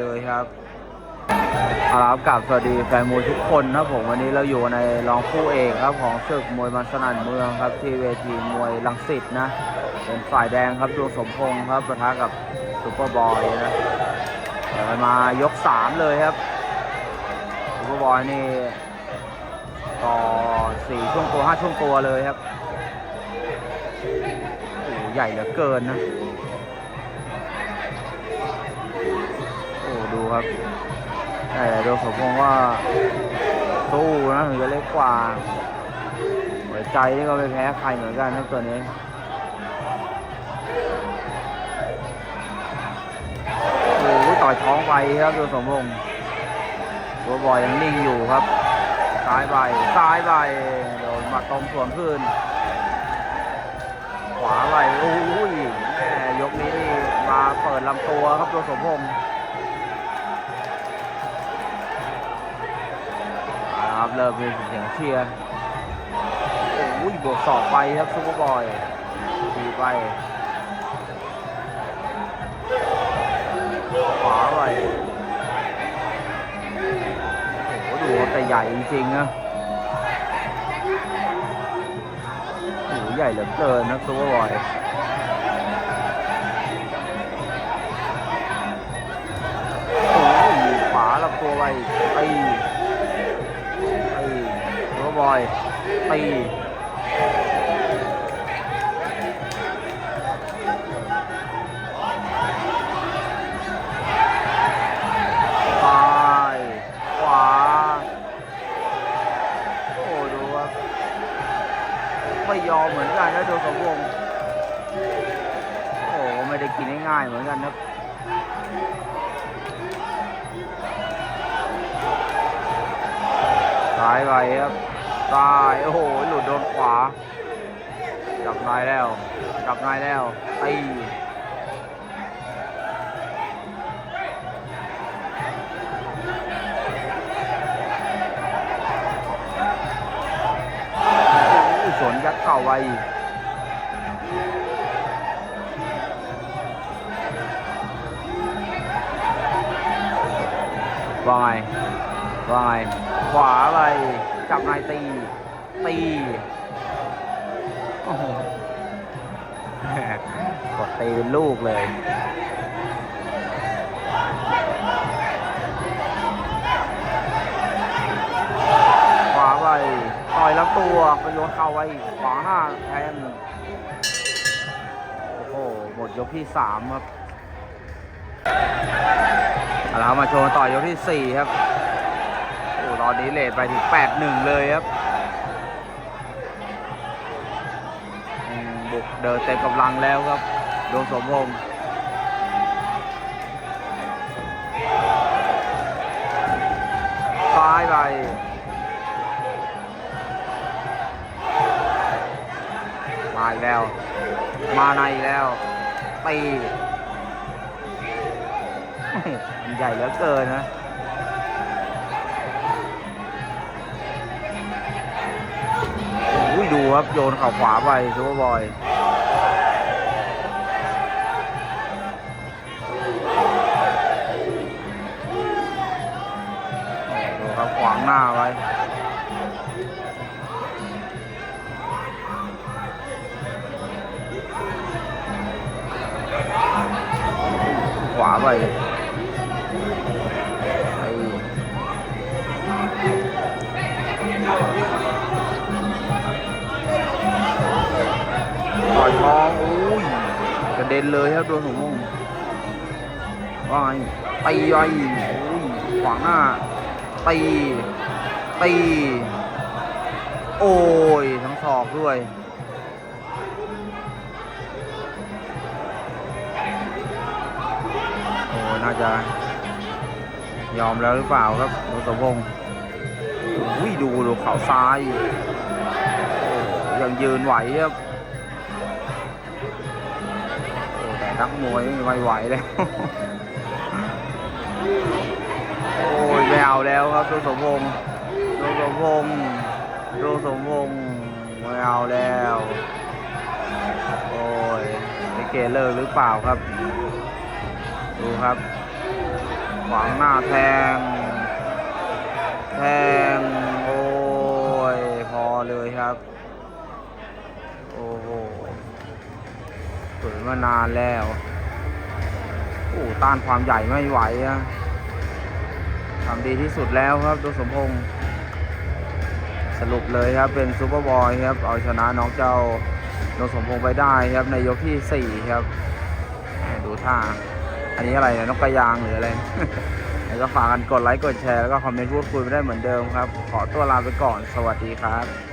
เลยครับเอาละครับกลับสวัสดีแฟนมวยทุกคนนะครับผมวันนี้เราอยู่ในรองคู่เอกครับของศึกมวยมันสนั่นเมืองครับ ที่เวทีมวยลังสิตนะ เป็นฝ่ายแดงครับดวงสมพงษ์ครับประทะกับซุปเปอร์บอยนะเดี๋ยวมายกสามเลยครับซุปเปอร์บอยนี่ต่อสี่ช่วงตัวห้าช่วงตัวเลยครับโอ้ใหญ่เหลือเกินนะ ครับแต่โดยผมมองว่าสู้นะถึงจะเล็กกว่าหัวใจนี่ก็ไม่แพ้ใครเหมือนกันครับตัวนี้โอ้ต่อยท้องไปครับโดยสมพงษ์ตัวบอยยังนิ่งอยู่ครับซ้ายไปซ้ายไปโดนมัดตรงส่วนขึ้น ขวาไปโอ้ยแม่ยกนี้นี่มาเปิดลำตัวครับตัวสมพงษ์ เริ่มมีเสียงเชียร์โอ้ยบวกศอกไปครับซุปเปอร์บอยทีไปขวาไปโอ้โหดูแต่ใหญ่จริงๆนะโอ้โหใหญ่เหลือเกินนะซุปเปอร์บอยโอ้ยขวาลำตัวไปตีตีตัว บอยตีซ้ายขวา โอ้ดูครับไม่ยอมเหมือนกันนะโดนสมวงโอ้ไม่ได้กินง่ายๆเหมือนกันนะซ้ายไปครับ ซ้าย โอ้โห หลุดโดนขวา จับนายแล้ว จับนายแล้วตีโอ้โหสวนยัดเข่าไว้ว่าไงว่าไงขวาไปจับนายตี ตีโอ้โหหม่กดตีเป็นลูกเลยขวาไปต่อยลำตัวก็โยนเข่าไว้ขวาหน้าแทนโอ้โหหมดยกที่สามครับเอาละครับมาโชว์ต่อยกที่สี่ครับโอ้ตอนนี้เลทไปถึง8-1เลยครับ เดินเต็มกำลังแล้วครับดวงสมพงษ์ซ้ายไปมาอีกแล้ว มาในอีกแล้วตีมันใหญ่เหลือเกินนะอุ้ยดูครับ โยนเข่าขวาไปซูเปอร์บอย อ้ต่อยท้องอุ้ยกระเด็นเลยครับโดนหัวมุมว่าไงตีไว้อุ้ยขวางหน้าตีตีโอ้ยทั้งศอกด้วย จะยอมแล้วหรือเปล่าครับโดสมพงษ์อุ้ยดูดูเข่าซ้าย ยังยืนไหวครับแต่นักมวยไม่ไหวแล้ว โอ้ยไม่เอาแล้วครับโดสมพงษ์โดสมพงษ์โดสมพงษ์ไม่เอาแล้ว โอ้ยไอเกเลิกหรือเปล่าครับ ดูครับ ขวางหน้าแทง แทง โอ้ย พอเลยครับ โอ้โหฝืนมานานแล้วโอ้ต้านความใหญ่ไม่ไหวอะทำดีที่สุดแล้วครับดูสมพงษ์สรุปเลยครับเป็นซูเปอร์บอยครับ เอาชนะน้องเจ้าโดสมพงษ์ไปได้ครับในยกที่ 4 ครับ ดูท่า อันนี้อะไรเนี่ยนกกระยางหรืออะไรแล้วก็ฝากกันกดไลค์กดแชร์แล้วก็คอมเมนต์พูดคุยไปได้เหมือนเดิมครับ ขอตัวลาไปก่อนสวัสดีครับ